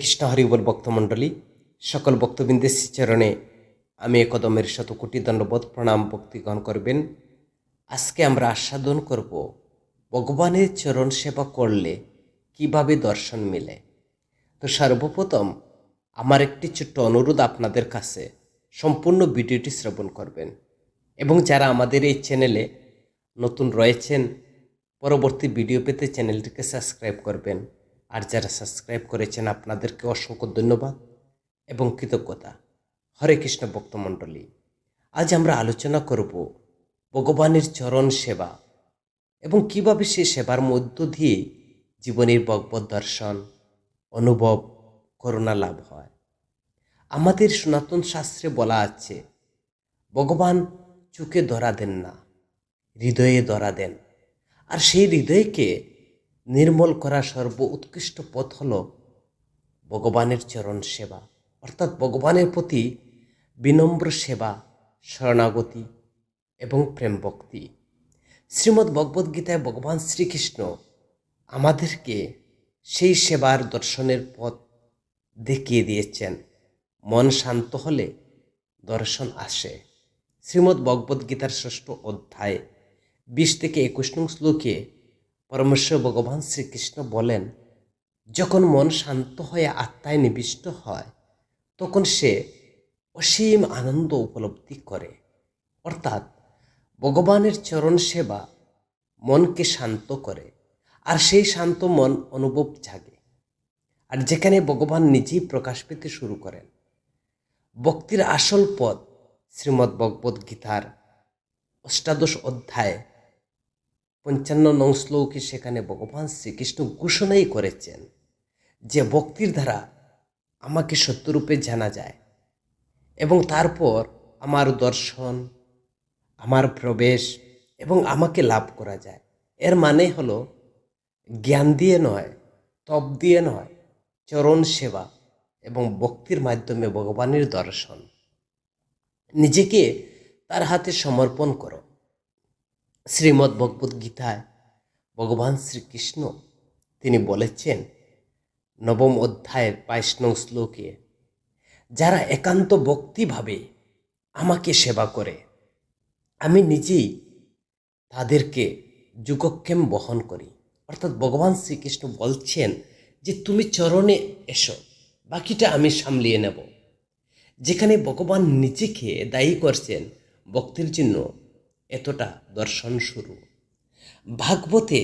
কৃষ্ণ হরিবল ভক্তমণ্ডলী সকল ভক্তবৃন্দের চরণে আমি একদমের শত কোটি দণ্ডবোধ প্রণাম, ভক্তি গ্রহণ করবেন। আজকে আমরা আস্বাদন করব, ভগবানের চরণ সেবা করলে কীভাবে দর্শন মিলে? তো সর্বপ্রথম আমার একটি ছোট্ট অনুরোধ আপনাদের কাছে, সম্পূর্ণ ভিডিওটি শ্রবণ করবেন। এবং যারা আমাদের এই চ্যানেলে নতুন রয়েছেন, পরবর্তী ভিডিও পেতে চ্যানেলটিকে সাবস্ক্রাইব করবেন। আর যারা সাবস্ক্রাইব করেছেন, আপনাদেরকে অসংখ্য ধন্যবাদ এবং কৃতজ্ঞতা। হরে কৃষ্ণ ভক্তমণ্ডলী আজ আমরা আলোচনা করব ভগবানের চরণ সেবা এবং কীভাবে সে সেবার মধ্য দিয়ে জীবনের ভগবত দর্শন, অনুভব, করুণা লাভ হয়। আমাদের সনাতন শাস্ত্রে বলা আছে, ভগবান চোখে ধরা দেন না, হৃদয়ে ধরা দেন। আর সেই হৃদয়কে নির্মল করা সর্ব উৎকৃষ্ট পথ হল ভগবানের চরণ সেবা। অর্থাৎ ভগবানের প্রতি বিনম্র সেবা, শরণাগতি এবং প্রেম ভক্তি শ্রীমদ্ ভগবদ্গীতায় ভগবান শ্রীকৃষ্ণ আমাদেরকে সেই সেবার দর্শনের পথ দেখিয়ে দিয়েছেন। মন শান্ত হলে দর্শন আসে। শ্রীমদ্ ভগবদ্গীতার ষষ্ঠ অধ্যায় বিশ থেকে একুশ নং শ্লোকে পরমেশ্বর ভগবান শ্রীকৃষ্ণ বলেন, যখন মন শান্ত হয়ে আত্মায় নিবিষ্ট হয়, তখন সে অসীম আনন্দ উপলব্ধি করে। অর্থাৎ ভগবানের চরণ সেবা মনকে শান্ত করে, আর সেই শান্ত মন অনুভব জাগে। আর যেখানে ভগবান নিজেই প্রকাশ পেতে শুরু করেন। ভক্তির আসল পথ শ্রীমদ্ ভগবদ গীতার অষ্টাদশ অধ্যায় পঞ্চান্ন নং শ্লোকে সেখানে ভগবান শ্রীকৃষ্ণ ঘোষণাই করেছেন যে ভক্তির দ্বারা আমাকে সত্যরূপে জানা যায় এবং তারপর আমার দর্শন, আমার প্রবেশ এবং আমাকে লাভ করা যায়। এর মানে হলো জ্ঞান দিয়ে নয়, তপ দিয়ে নয়, চরণ সেবা এবং ভক্তির মাধ্যমে ভগবানের দর্শন। নিজেকে তার হাতে সমর্পণ করো। শ্রীমদ্ ভগবদ গীতায় ভগবান শ্রীকৃষ্ণ তিনি বলেছেন, নবম অধ্যায়ের বাইশ শ্লোকে, যারা একান্ত ভক্তিভাবে আমাকে সেবা করে, আমি নিজেই তাদেরকে যুগক্ষেম বহন করি। অর্থাৎ ভগবান শ্রীকৃষ্ণ বলছেন যে, তুমি চরণে এসো, বাকিটা আমি সামলিয়ে নেব। যেখানে ভগবান নিজেকে দায়ী করছেন ভক্তির জন্য এতটা দর্শন শুরু। ভাগবতে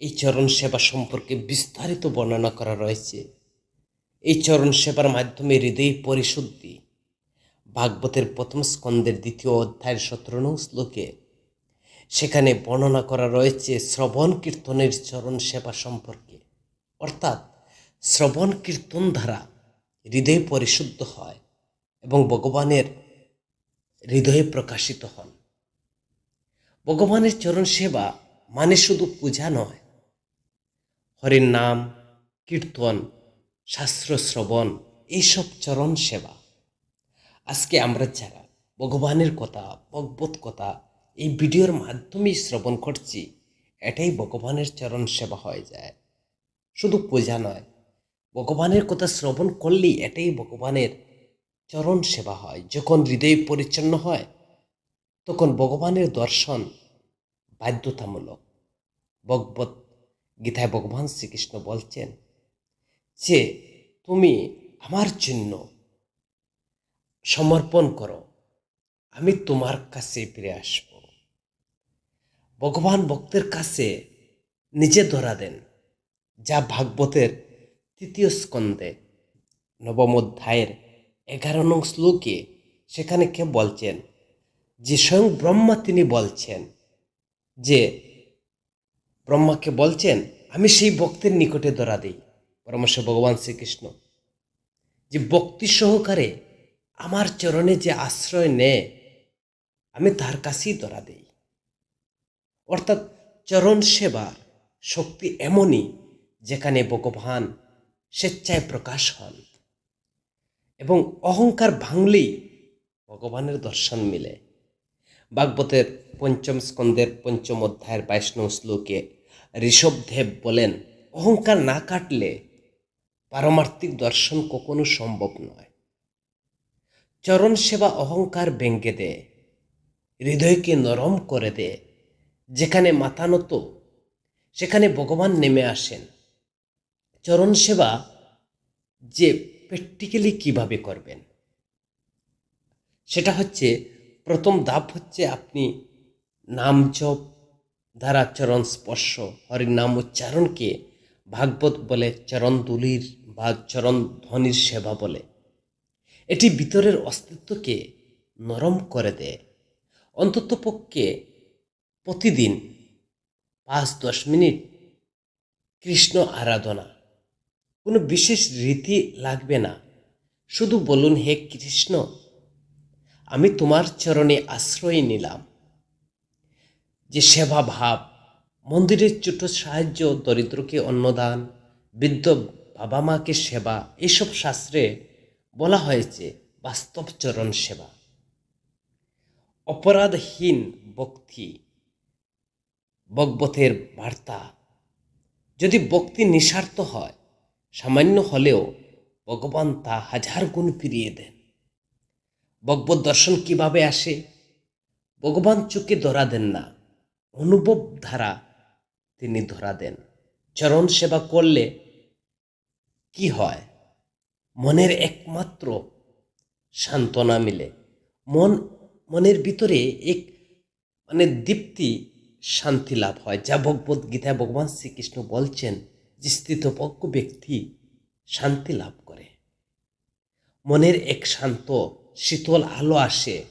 এই চরণ সেবা সম্পর্কে বিস্তারিত বর্ণনা করা রয়েছে। এই চরণ সেবার মাধ্যমে হৃদয় পরিশুদ্ধি। ভাগবতের প্রথম স্কন্দের দ্বিতীয় অধ্যায়ের সতেরো নং শ্লোকে সেখানে বর্ণনা করা রয়েছে শ্রবণ কীর্তনের চরণ সেবা সম্পর্কে। অর্থাৎ শ্রবণ কীর্তন দ্বারা হৃদয় পরিশুদ্ধ হয় এবং ভগবানের হৃদয়ে প্রকাশিত হন। ভগবানের চরণ সেবা মানে শুধু পূজা নয়। হরির নাম, কীর্তন, শাস্ত্র শ্রবণ, এইসব চরণ সেবা। আজকে আমরা যারা ভগবানের কথা, ভগবত কথা এই ভিডিওর মাধ্যমেই শ্রবণ করছি, এটাই ভগবানের চরণ সেবা হয়ে যায়। শুধু পূজা নয়, ভগবানের কথা শ্রবণ করলেই এটাই ভগবানের চরণ সেবা হয়। যখন হৃদয় পরিচ্ছন্ন হয়, তখন ভগবানের দর্শন বাধ্যতামূলক। ভগবত গীতায় ভগবান শ্রীকৃষ্ণ বলছেন যে, তুমি আমার জন্য সমর্পণ করো, আমি তোমার কাছে ফিরে আসব। ভগবান ভক্তের কাছে নিজে ধরা দেন, যা ভাগবতের তৃতীয় স্কন্ধে, নবম অধ্যায়ের এগারো নং শ্লোকে সেখানে কে বলছেন, যে স্বয়ং ব্রহ্মা তিনি বলছেন যে ব্রহ্মাকে বলছেন, আমি সেই ভক্তের নিকটে ধরা দিই পরমেশ্ব ভগবান শ্রীকৃষ্ণ। যে ভক্তি সহকারে আমার চরণে যে আশ্রয় নেয়, আমি তার কাছেই ধরা দিই। অর্থাৎ চরণ সেবার শক্তি এমনই যেখানে ভগবান স্বেচ্ছায় প্রকাশ হন এবং অহংকার ভাঙলেই ভগবানের দর্শন মিলে। ভাগবতের পঞ্চম স্কন্দের পঞ্চম অধ্যায়ের বাইশ নং শ্লোকে ঋষভদেব বলেন, অহংকার না কাটলে পারমার্থিক দর্শন কখনো সম্ভব নয়। চরণ সেবা অহংকার ব্যঙ্গে দেয় হৃদয়কে নরম করে দেয় যেখানে মাথা নত, সেখানে ভগবান নেমে আসেন। চরণ সেবা যে প্র্যাকটিক্যালি কীভাবে করবেন? সেটা হচ্ছে প্রথম ধাপ হচ্ছে আপনি নাম জপ দ্বারা চরণ স্পর্শ, হরির নাম উচ্চারণকে ভাগবত বলে চরণ দুলির বা চরণ ধ্বনির সেবা বলে। এটি ভিতরের অস্তিত্বকে নরম করে দেয়। অন্ততপক্ষে প্রতিদিন পাঁচ দশ মিনিট কৃষ্ণ আরাধনা। কোনো বিশেষ রীতি লাগবে না। শুধু বলুন, হে কৃষ্ণ আমি তোমার চরণে আশ্রয় নিলাম। যে সেবা ভাব মন্দিরের ছোট সাহায্য, দরিদ্রকে অন্নদান, বৃদ্ধ বাবা মাকে সেবা, এসব শাস্ত্রে বলা হয়েছে বাস্তব চরণ সেবা। অপরাধহীন ভক্তি বকবতের বার্তা। যদি ভক্তি নিঃস্বার্থ হয়, সামান্য হলেও ভগবান তা হাজার গুণ ফিরিয়ে দেন। ভগবত দর্শন কীভাবে আসে? ভগবান চোখে ধরা দেন না, অনুভব ধারা তিনি ধরা দেন। চরণ সেবা করলে কি হয়? মনের একমাত্র সান্ত্বনা মিলে। মন, মনের ভিতরে এক মানে দীপ্তি শান্তি লাভ হয়। যা ভগবত গীতায় ভগবান শ্রীকৃষ্ণ বলছেন যে স্থিতপজ্ঞ ব্যক্তি শান্তি লাভ করে। মনের এক শান্ত শীতল আলো আসে।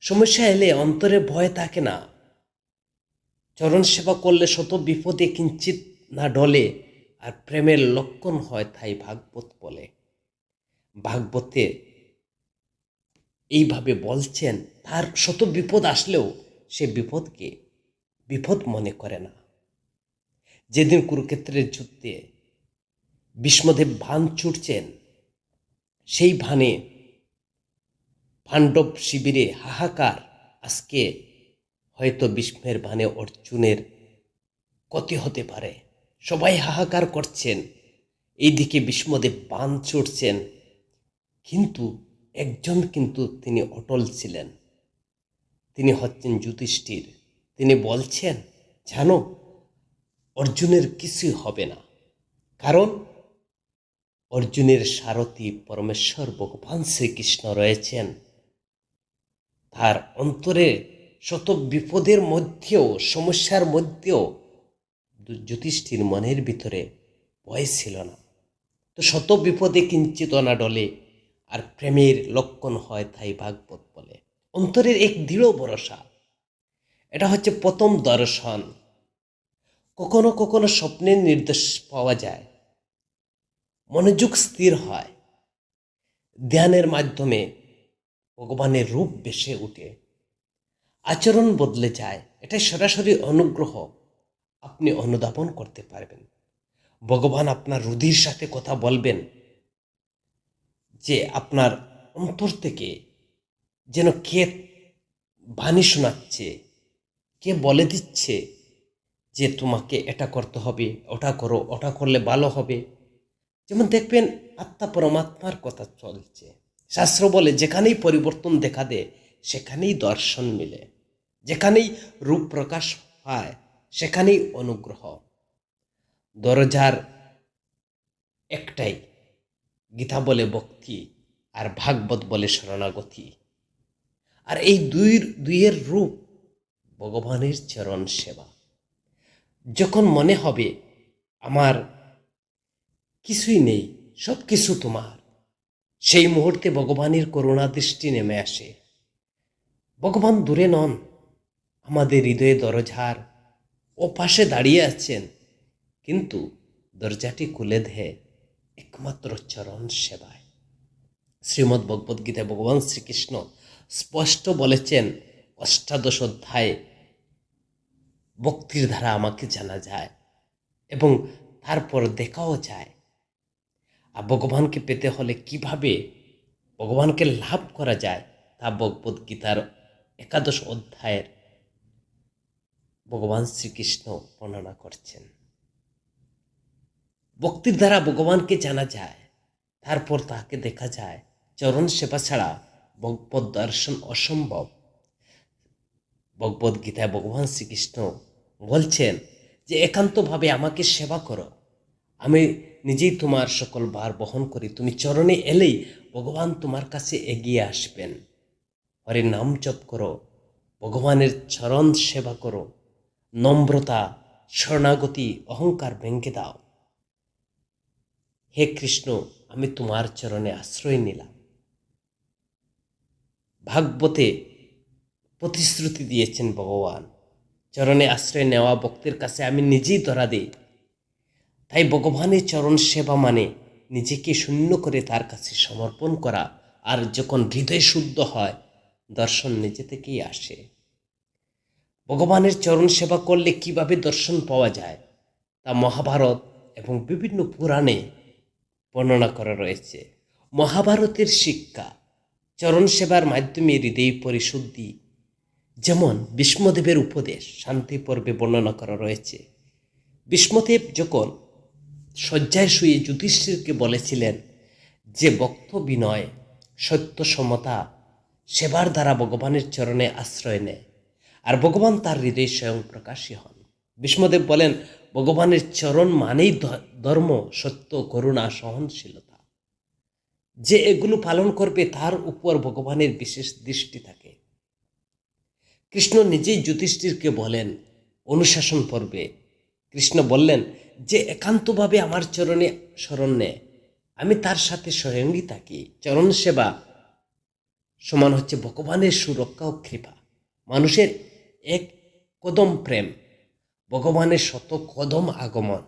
সমস্যা এলে অন্তরে ভয় থাকে না। চরণ সেবা করলে শত বিপদে কিঞ্চিত না ডলে আর প্রেমের লক্ষণ হয় তাই ভাগবত বলে। ভাগবতে এইভাবে বলছেন, তার শত বিপদ আসলেও সে বিপদকে বিপদ মনে করে না। যেদিন কুরুক্ষেত্রের যুদ্ধে ভীষ্মদেব ভান ছুটছেন, সেই ভানে পাণ্ডব শিবিরে হাহাকার। আজকে হয়তো ভীষ্মের ভানে অর্জুনের ক্ষতি হতে পারে। সবাই হাহাকার করছেন। এইদিকে বিষ্মদেব বান ছুটছেন। কিন্তু একজন কিন্তু তিনি অটল ছিলেন। তিনি হচ্ছেন যুধিষ্ঠির। তিনি বলছেন, জানো, অর্জুনের কিছুই হবে না। কারণ অর্জুনের সারথী পরমেশ্বর ভগবান শ্রীকৃষ্ণ রয়েছেন। তার অন্তরে শত বিপদের মধ্যেও, সমস্যার মধ্যেও যুধিষ্ঠির মনের ভিতরে ভয় ছিল না। তো শত বিপদে কিঞ্চিত না ডলে আর প্রেমের লক্ষণ হয় তাই ভাগবত বলে। অন্তরের এক দৃঢ় ভরসা। এটা হচ্ছে প্রথম দর্শন। কখনো কখনো স্বপ্নের নির্দেশ পাওয়া যায়। মনোযোগ স্থির হয়। ধ্যানের মাধ্যমে ভগবানের রূপ বেসে উঠে। আচরণ বদলে যায় এটা সরাসরি অনুগ্রহ। আপনি অনুধাবন করতে পারবেন। ভগবান আপনার রুধির সাথে কথা বলবেন যে আপনার অন্তর থেকে যেন কে বাণী শোনাচ্ছে, কে বলে দিচ্ছে যে তোমাকে এটা করতে হবে, ওটা করো, ওটা করলে ভালো হবে। যেমন দেখবেন আত্মা পরমাত্মার কথা চলছে। শাস্ত্র বলে, যেখানেই পরিবর্তন দেখা দেয়, সেখানেই দর্শন মিলে। যেখানেই রূপ প্রকাশ হয়, সেখানেই অনুগ্রহ। দরজার একটাই গীতা বলে ভক্তি, আর ভাগবত বলে শরণাগতি। আর এই দুই, দুইয়ের রূপ ভগবানের চরণ সেবা। যখন মনে হবে, আমার কিছুই নেই সব কিছু তোমার। সেই মুহূর্তে ভগবানের করুণা দৃষ্টি নেমে আসে। ভগবান দূরে নন, আমাদের হৃদয়ে দরজার ও পাশে দাঁড়িয়ে আছেন, কিন্তু দরজাটি খুলে দেয় একমাত্র চরণ সেবায়। শ্রীমদ্ ভগবদ্গীতায় ভগবান শ্রীকৃষ্ণ স্পষ্ট বলেছেন, অষ্টাদশ অধ্যায়ে ভক্তির দ্বারা আমাকে জানা যায় এবং তারপর দেখাও যায়। ভগবানকে পেতে হলে কীভাবে ভগবানকে লাভ করা যায় তা ভগবদ্গীতার একাদশ অধ্যায়ের ভগবান শ্রীকৃষ্ণ বর্ণনা করছেন। ভক্তির দ্বারা ভগবানকে জানা যায়, তারপর তাকে দেখা যায়, চরণ সেবা ছাড়া ভগবত দর্শন অসম্ভব। ভগবদ গীতায় ভগবান শ্রীকৃষ্ণ বলছেন যে, একান্তভাবে আমাকে সেবা করো। আমি নিজেই তোমার সকল বার বহন করি। তুমি চরণে এলেই ভগবান তোমার কাছে এগিয়ে আসবেন। হরে নাম জপ করো, ভগবানের চরণ সেবা করো, নম্রতা, শরণাগতি, অহংকার ভেঙে দাও। হে কৃষ্ণ, আমি তোমার চরণে আশ্রয় নিলাম। ভাগবতে প্রতিশ্রুতি দিয়েছেন ভগবান, চরণে আশ্রয় নেওয়া ভক্তের কাছে আমি নিজেই ধরা দিই। তাই ভগবানের চরণ সেবা মানে নিজেকে শূন্য করে তার কাছে সমর্পণ করা। আর যখন হৃদয় শুদ্ধ হয়, দর্শন নিজে থেকেই আসে। ভগবানের চরণ সেবা করলে কীভাবে দর্শন পাওয়া যায়, তা মহাভারত এবং বিভিন্ন পুরাণে বর্ণনা করা রয়েছে। মহাভারতের শিক্ষা, চরণ সেবার মাধ্যমে হৃদয় পরিশুদ্ধি, যেমন বিষ্মদেবের উপদেশ শান্তি পর্বে বর্ণনা করা রয়েছে। বিষ্মদেব যখন শয্যায় শুয়ে যুধিষ্ঠিরকে বলেছিলেন যে বক্ত বিনয়, সত্য সমতা সেবার দ্বারা ভগবানের চরণে আশ্রয় নেয় আর ভগবান তার হৃদয়ে স্বয়ং প্রকাশী হন। বিষ্মদেব বলেন, ভগবানের চরণ মানেই ধর্ম, সত্য, করুণা, সহনশীলতা। যে এগুলো পালন করবে, তার উপর ভগবানের বিশেষ দৃষ্টি থাকে। কৃষ্ণ নিজেই যুধিষ্ঠিরকে বলেন, অনুশাসন পর্বে। কৃষ্ণ বললেন যে একান্তভাবে আমার চরণে শরণ নেয়, আমি তার সাথে স্বয়ংই থাকি। চরণ সেবা সমান হচ্ছে ভগবানের সুরক্ষা ও কৃপা। মানুষের এক কদম প্রেম, ভগবানের শত কদম আগমন।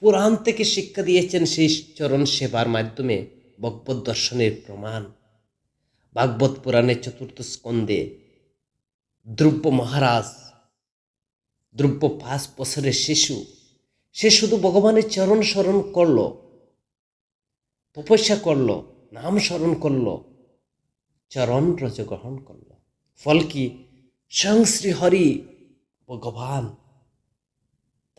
পুরাণ থেকে শিক্ষা দিয়েছেন সেই চরণ সেবার মাধ্যমে ভগবত দর্শনের প্রমাণ। ভাগবত পুরাণের চতুর্থ স্কন্ধে দ্রব্য মহারাজ দ্রব্য পাঁচ বছরের শিশু। সে শুধু ভগবানের চরণ স্মরণ করল, তপস্যা করল, নাম স্মরণ করল, চরণ রজ গ্রহণ করল। ফল কি? স্বয়ং শ্রী হরি ভগবান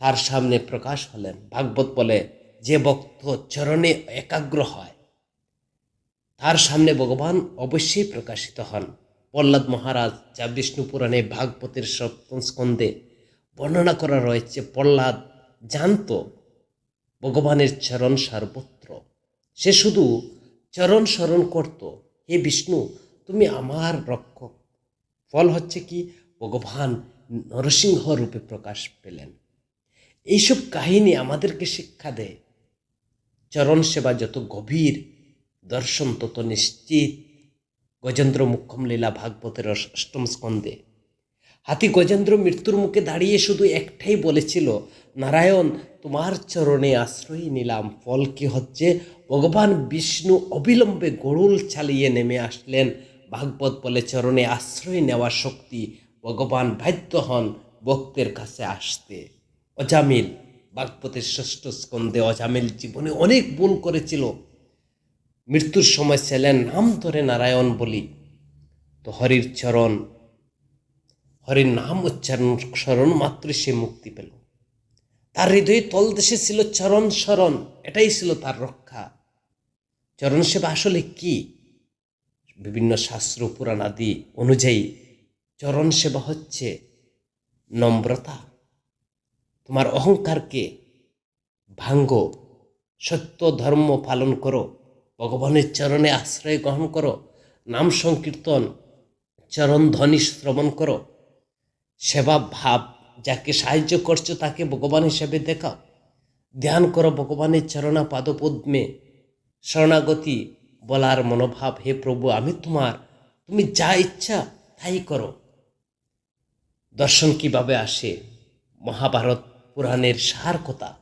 তার সামনে প্রকাশ হলেন। ভাগবত বলে, যে ভক্ত চরণে একাগ্র হয়, তার সামনে ভগবান অবশ্যই প্রকাশিত হন। প্রহ্লাদ মহারাজ যা বিষ্ণু পুরাণে ভাগবতের সপ্তম স্কন্ধে বর্ণনা করা রয়েছে, প্রহ্লাদ জানত ভগবানের চরণ সর্বত্র সে শুধু চরণ স্মরণ করত, হে বিষ্ণু, তুমি আমার রক্ষক। ফল হচ্ছে কি, ভগবান নরসিংহ রূপে প্রকাশ পেলেন। এইসব কাহিনী আমাদেরকে শিক্ষা দেয়। চরণ সেবা যত গভীর, দর্শন তত নিশ্চিত। গজেন্দ্র মুখ্যম লীলা ভাগবতের অষ্টম স্কন্ধে হাতি গজেন্দ্র মৃত্যুর মুখে দাঁড়িয়ে শুধু একটাই বলেছিল, নারায়ণ, তোমার চরণে আশ্রয় নিলাম। ফল কি হচ্ছে? ভগবান বিষ্ণু অবিলম্বে গরুল চালিয়ে নেমে আসলেন। ভাগবত বলে, চরণে আশ্রয় নেওয়ার শক্তি ভগবান বাধ্য হন ভক্তের কাছে আসতে। অজামিল, ভাগবতের ষষ্ঠ স্কন্ধে অজামিল জীবনে অনেক ভুল করেছিল। মৃত্যুর সময় ছিলেন নাম ধরে নারায়ণ বলি তো হরির চরণ হরির নাম উচ্চারণ স্মরণ মাত্র সে মুক্তি পেল। তার হৃদয়ে তলদেশে ছিল চরণ স্মরণ এটাই ছিল তার রক্ষা। চরণ সেবা আসলে কি? বিভিন্ন শাস্ত্র, পুরাণ আদি অনুযায়ী চরণ সেবা হচ্ছে নম্রতা। তোমার অহংকারকে ভাঙ্গ, সত্য ধর্ম পালন করো, ভগবানের চরণে আশ্রয় গ্রহণ করো, নাম সংকীর্তন, চরণ ধ্বনি শ্রবণ করো সেবা ভাব, যাকে সাহায্য করছ তাকে ভগবান হিসেবে দেখাও। ধ্যান করো ভগবানের চরণা পাদপদ্মে। শরণাগতি বলার মনোভাব, হে প্রভু, আমি তোমার, তুমি যা ইচ্ছা তাই করো। দর্শন কীভাবে আসে? মহাভারত পুরাণের সার কথা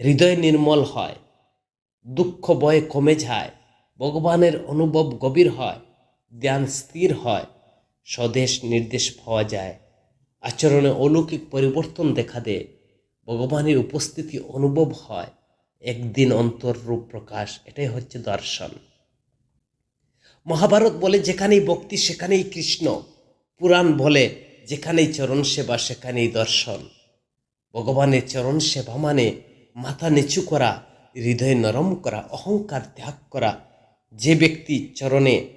হৃদয় নির্মল হয়, দুঃখ ভয় কমে যায়, ভগবানের অনুভব গভীর হয়, ধ্যান স্থির হয় স্বদেশ নির্দেশ পাওয়া যায়। আচরণে অলৌকিক পরিবর্তন দেখা দেয়। ভগবানের উপস্থিতি অনুভব হয়। একদিন অন্তর রূপ প্রকাশ, এটাই হচ্ছে দর্শন। মহাভারত বলে, যেখানেই ভক্তি, সেখানেই কৃষ্ণ। পুরাণ বলে, যেখানেই চরণ সেবা, সেখানেই দর্শন। ভগবানের চরণ সেবা মানে মাথা নিচু করা, হৃদয় নরম করা, অহংকার ত্যাগ করা। যে ব্যক্তি চরণে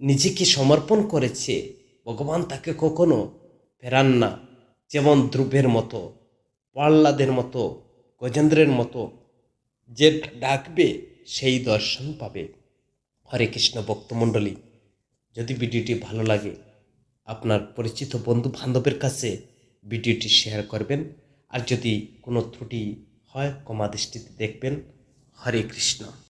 নিজেকে সমর্পণ করেছে, ভগবান তাকে কখনো ফেরান না। যেমন ধ্রুবের মতো, প্রহ্লাদের মতো, গজেন্দ্রের মতো, যে ডাকবে সেই দর্শন পাবে। হরে কৃষ্ণ ভক্তমণ্ডলী, যদি ভিডিওটি ভালো লাগে, আপনার পরিচিত বন্ধু বান্ধবের কাছে ভিডিওটি শেয়ার করবেন। আর যদি কোনো ত্রুটি হয় কমা দৃষ্টিতে দেখবেন। হরে কৃষ্ণ।